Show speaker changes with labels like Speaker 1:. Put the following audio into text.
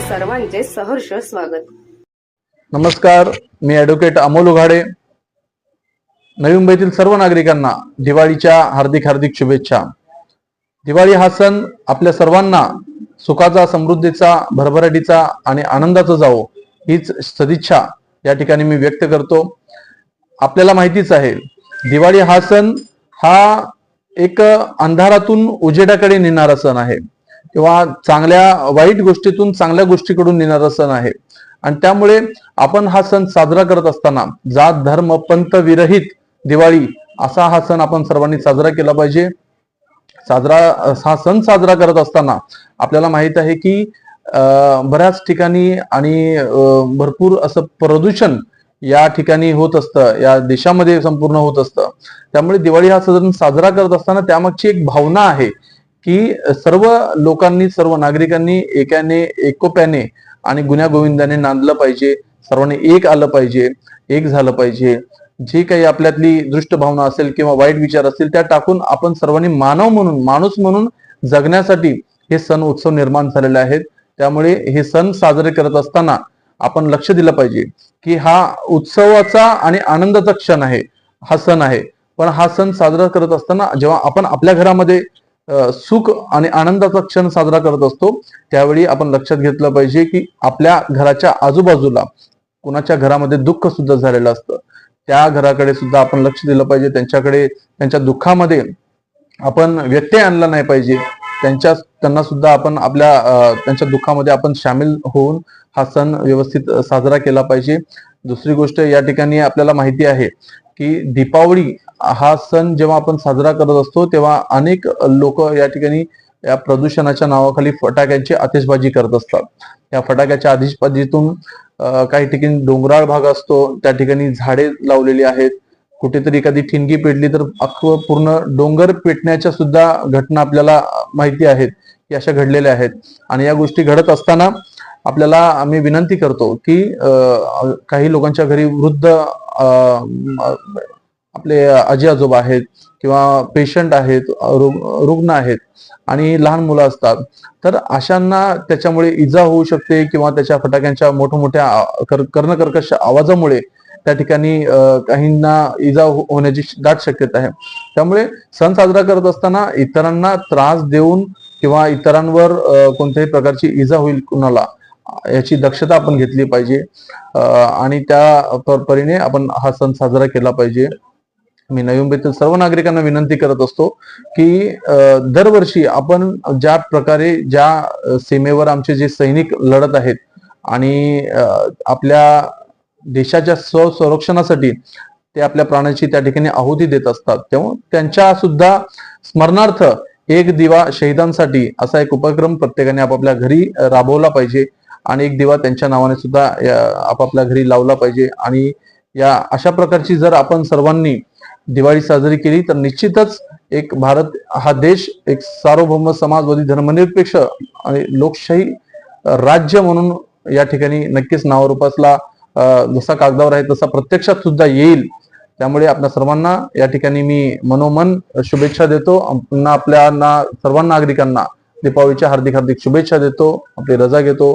Speaker 1: सर्वांचे सहर्ष स्वागत.
Speaker 2: नमस्कार मी ऍडव्होकेट अमोल उघाडे. नवी मुंबईतील सर्व नागरिकांना दिवाळीच्या हार्दिक हार्दिक शुभेच्छा. दिवाळी हा सण आपल्या सर्वांना सुखाचा समृद्धीचा भरभराटीचा आणि आनंदाचा जावो हीच सदिच्छा या ठिकाणी मी व्यक्त करतो. आपल्याला माहितीच आहे दिवाळी हा सण हा एक अंधारातून उजेडाकडे नेणारा सण आहे. किंवा चांगल्या वाईट गोष्टीतून चांगल्या गोष्टीकडून नेणारा सण आहे. आणि त्यामुळे आपण हा सण साजरा करत असताना जात धर्म पंथ विरहित दिवाळी असा हा सण आपण सर्वांनी साजरा केला पाहिजे. साजरा हा सण साजरा करत असताना आपल्याला माहीत आहे की बऱ्याच ठिकाणी आणि भरपूर असं प्रदूषण या ठिकाणी होत असतं या देशामध्ये संपूर्ण होत असतं. त्यामुळे दिवाळी हा सण साजरा करत असताना त्यामागची एक भावना आहे की सर्व लोकांनी सर्व नागरिकांनी एकाने एकोप्याने आणि गुण्यागोविंदाने नांदलं पाहिजे. सर्वांनी एक आलं पाहिजे एक झालं पाहिजे. जी काही आपल्यातली दृष्ट भावना असेल किंवा वाईट विचार असतील त्या टाकून आपण सर्वांनी मानव म्हणून माणूस म्हणून जगण्यासाठी हे सण उत्सव निर्माण झालेले आहेत. त्यामुळे हे सण साजरे करत असताना आपण लक्ष दिलं पाहिजे की हा उत्सवाचा आणि आनंदाचा क्षण आहे. हा सण आहे. पण हा सण साजरा करत असताना जेव्हा आपण आपल्या घरामध्ये सुख आणि आनंदाचा क्षण साजरा करत असतो. त्यावेळी आपण लक्षात घेतलं पाहिजे की आपल्या घराच्या आजूबाजूला कुणाच्या घरामध्ये दुःख सुद्धा झालेलं असतं. त्या घराकडे सुद्धा आपण लक्ष दिलं पाहिजे. त्यांच्याकडे त्यांच्या दुःखामध्ये आपण व्यत्यय आणला नाही पाहिजे. त्यांच्या त्यांना सुद्धा आपण आपल्या त्यांच्या दुःखामध्ये आपण सामील होऊन हा सण व्यवस्थित साजरा केला पाहिजे. दुसरी गोष्ट या ठिकाणी आपल्याला माहिती आहे की दीपावली हा सण जेव्हा आपण साजरा करत असतो तेव्हा अनेक लोक या ठिकाणी या प्रदूषणाच्या नावाखाली फटाक्यांची आतिषबाजी करत असतात. या फटाक्याच्या आतिषबाजीतून काही ठिकाणी डोंगराळ भाग असतो त्या ठिकाणी झाडे लावलेली आहेत. कुठेतरी एखादी ठिणगी पेटली तर अख्खं पूर्ण डोंगर पेटण्याच्या सुद्धा घटना आपल्याला माहिती आहेत की अशा घडलेल्या आहेत. आणि या गोष्टी घडत असताना आपल्याला आम्ही विनंती करतो की काही लोकांच्या घरी वृद्ध आपले आजी आजोबा आहेत किंवा पेशंट आहेत रुग्ण आहेत आणि लहान मुलं असतात. तर अशांना त्याच्यामुळे इजा होऊ शकते किंवा त्याच्या फटाक्यांच्या मोठमोठ्या कर्णकर्कश आवाजामुळे त्या ठिकाणी काहींना इजा हो, होण्याची दाट शक्यता आहे. त्यामुळे सण साजरा करत असताना इतरांना त्रास देऊन किंवा इतरांवर कोणत्याही प्रकारची इजा होईल कुणाला याची दक्षता आपण घेतली पाहिजे. आणि त्या प- परीने आपण हा सण साजरा केला पाहिजे. मी नवी मुंबईतील सर्व नागरिकांना विनंती करत असतो की दरवर्षी आपण ज्या प्रकारे ज्या सीमेवर आमचे जे सैनिक लढत आहेत आणि आपल्या देशाच्या स्व संरक्षणासाठी ते आपल्या प्राणाची त्या ठिकाणी आहुती देत असतात तेव्हा त्यांच्या सुद्धा स्मरणार्थ एक दिवा शहीदांसाठी असा एक उपक्रम प्रत्येकाने आपापल्या घरी राबवला पाहिजे. आणि एक दिवा त्यांच्या नावाने सुद्धा या, आपापल्या घरी लावला पाहिजे. आणि या अशा प्रकारची जर आपण सर्वांनी दिवाळी साजरी केली तर निश्चितच एक भारत हा देश एक सार्वभौम समाजवादी धर्मनिरपेक्ष आणि लोकशाही राज्य म्हणून या ठिकाणी नक्कीच नावरूपासला जसा कागदावर आहे तसा प्रत्यक्षात सुद्धा येईल. त्यामुळे आपल्या सर्वांना या ठिकाणी मी मनोमन शुभेच्छा देतो. पुन्हा आपल्या ना सर्व नागरिकांना दीपावलीच्या हार्दिक हार्दिक शुभेच्छा देतो. आपली रजा घेतो.